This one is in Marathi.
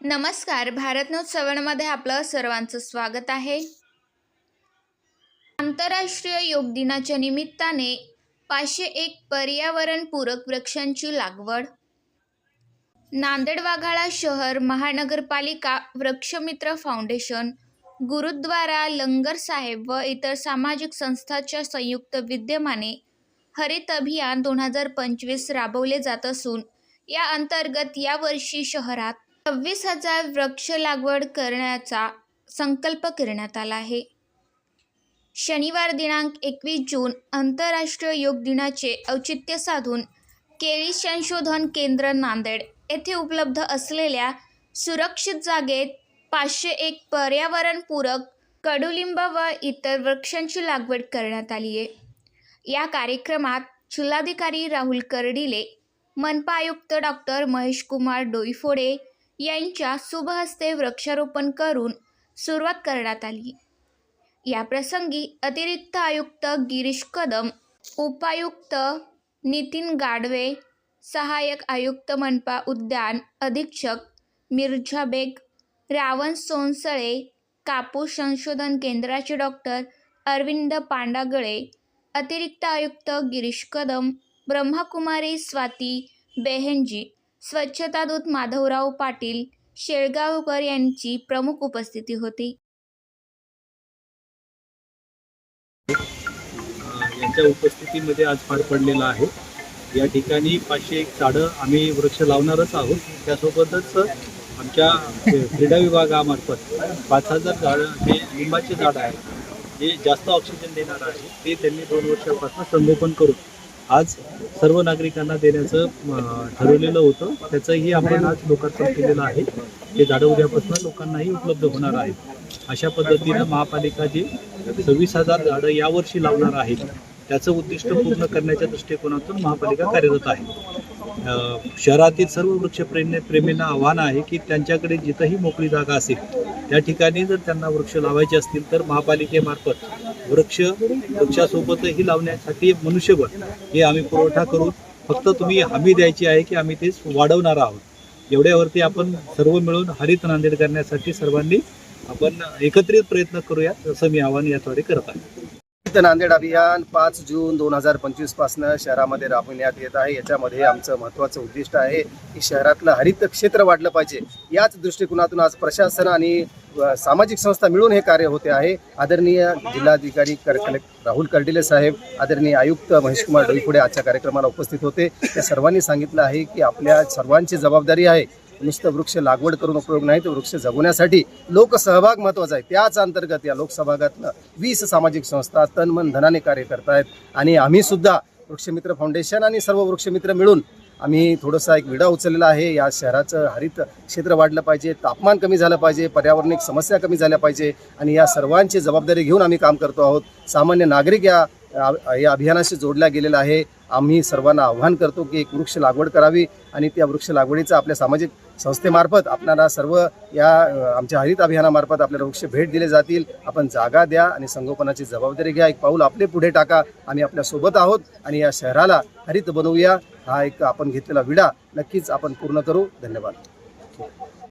नमस्कार. भारत न्यूज सवणमध्ये आपलं सर्वांचं स्वागत आहे. आंतरराष्ट्रीय योग दिनाच्या निमित्ताने पाचशे एक पर्यावरणपूरक वृक्षांची लागवड. नांदेड वाघाळा शहर महानगरपालिका वृक्षमित्र फाउंडेशन गुरुद्वारा लंगर साहेब व इतर सामाजिक संस्थांच्या संयुक्त विद्यमाने हरित अभियान दोन हजार पंचवीस राबवले जात असून या अंतर्गत यावर्षी शहरात सव्वीस हजार वृक्ष लागवड करण्याचा संकल्प करण्यात आला आहे. शनिवार दिनांक एकवीस जून आंतरराष्ट्रीय योग दिनाचे औचित्य साधून केळी संशोधन केंद्र नांदेड येथे उपलब्ध असलेल्या सुरक्षित जागेत पाचशे एक पर्यावरणपूरक कडुलिंब व इतर वृक्षांची लागवड करण्यात आली आहे. या कार्यक्रमात जिल्हाधिकारी राहुल कर्डिले मनपा आयुक्त डॉक्टर महेशकुमार डोईफोडे यांच्या शुभहस्ते वृक्षारोपण करून सुरुवात करण्यात आली. याप्रसंगी अतिरिक्त आयुक्त गिरीश कदम उपायुक्त नितीन गाडवे सहाय्यक आयुक्त मनपा उद्यान अधीक्षक मिर्झा बेग रावण सोनसळे कापूस संशोधन केंद्राचे डॉक्टर अरविंद पांडागळे अतिरिक्त आयुक्त गिरीश कदम ब्रह्मकुमारी स्वाती बेहेंजी स्वच्छता दूत माधवराव पाटील शेळगावकर यांची प्रमुख उपस्थिती होती. यांच्या उपस्थितीमध्ये आज पार पडलेला आहे. या ठिकाणी पाचशे एक झाडं आम्ही वृक्ष लावणारच आहोत. त्यासोबतच आमच्या क्रीडा विभागामार्फत पाच हजार झाडं हे लिंबाचे झाड आहे जे जास्त ऑक्सिजन देणार आहे ते त्यांनी दोन वर्षापासून संगोपन करून आज सर्व नागरिकांना देण्याचं ठरवलेलं होतं. त्याचंही आपण आज लोकार्पण केलेलं आहे. ते झाडं उद्यापासून लोकांनाही उपलब्ध होणार आहेत. अशा पद्धतीनं महापालिका जे सव्वीस हजार झाडं यावर्षी लावणार आहे त्याचं उद्दिष्ट पूर्ण करण्याच्या दृष्टिकोनातून महापालिका कार्यरत आहे. शहरातील सर्व वृक्षप्रेमी प्रेमींना आव्हान आहे की त्यांच्याकडे जिथंही मोकळी जागा असेल त्या ठिकाणी जर त्यांना वृक्ष लावायचे असतील तर महापालिकेमार्फत वृक्ष वृक्षासोबतही लावण्यासाठी मनुष्यबळ हे आम्ही पुरवठा करू फक्त तुम्ही हमी द्यायची आहे की आम्ही ते वाढवणार आहोत. एवढ्यावरती आपण सर्व मिळून हरित नांदेड करण्यासाठी सर्वांनी आपण एकत्रित प्रयत्न करूया असं मी आवाहन याद्वारे करत आहे. हरित नांदेड अभियान पाच जून दोन हजार पंचवीस पासनं शहरामध्ये राबविण्यात येत आहे. याच्यामध्ये आमचं महत्त्वाचं उद्दिष्ट आहे की शहरातलं हरित क्षेत्र वाढलं पाहिजे. याच दृष्टिकोनातून आज प्रशासन आणि सामाजिक संस्था मिळून हे कार्य होते आहे. आदरणीय जिल्हाधिकारी कर कलेक्ट राहुल कर्डिले साहेब आदरणीय आयुक्त महेशकुमार डोईफुडे आजच्या कार्यक्रमाला उपस्थित होते. त्या सर्वांनी सांगितलं आहे की आपल्या सर्वांची जबाबदारी आहे. नुसतं वृक्ष लागवड करून उपयोग नाही तर वृक्ष जगवण्यासाठी लोकसहभाग महत्त्वाचा आहे. त्याच अंतर्गत या लोकसहभागातनं वीस सामाजिक संस्था तन मन धनाने कार्य करतायत. आणि आम्ही सुद्धा वृक्षमित्र फाउंडेशन आणि सर्व वृक्षमित्र मिळून आम्ही थोडंसा एक विडा उचललेला आहे. या शहराचं हरित क्षेत्र वाढलं पाहिजे तापमान कमी झालं पाहिजे पर्यावरणिक समस्या कमी झाल्या पाहिजे आणि या सर्वांची जबाबदारी घेऊन आम्ही काम करतो आहोत. सामान्य नागरिक या या अभियानाशी जोडला गेलेला आहे. आम्ही सर्वांना आव्हान करतो की एक वृक्ष लागवड करावी आणि त्या वृक्ष लागवडीचा आपल्या सामाजिक संस्थेमार्फत आपणाला सर्व या आमच्या हरित अभियानामार्फत आपल्याला वृक्ष भेट दिले जातील. आपण जागा द्या आणि संगोपनाची जबाबदारी घ्या. एक पाऊल आपले पुढे टाका. आम्ही आपल्यासोबत आहोत आणि या शहराला हरित बनवूया. हा एक आपण घेतलेला विडा नक्कीच आपण पूर्ण करू. धन्यवाद.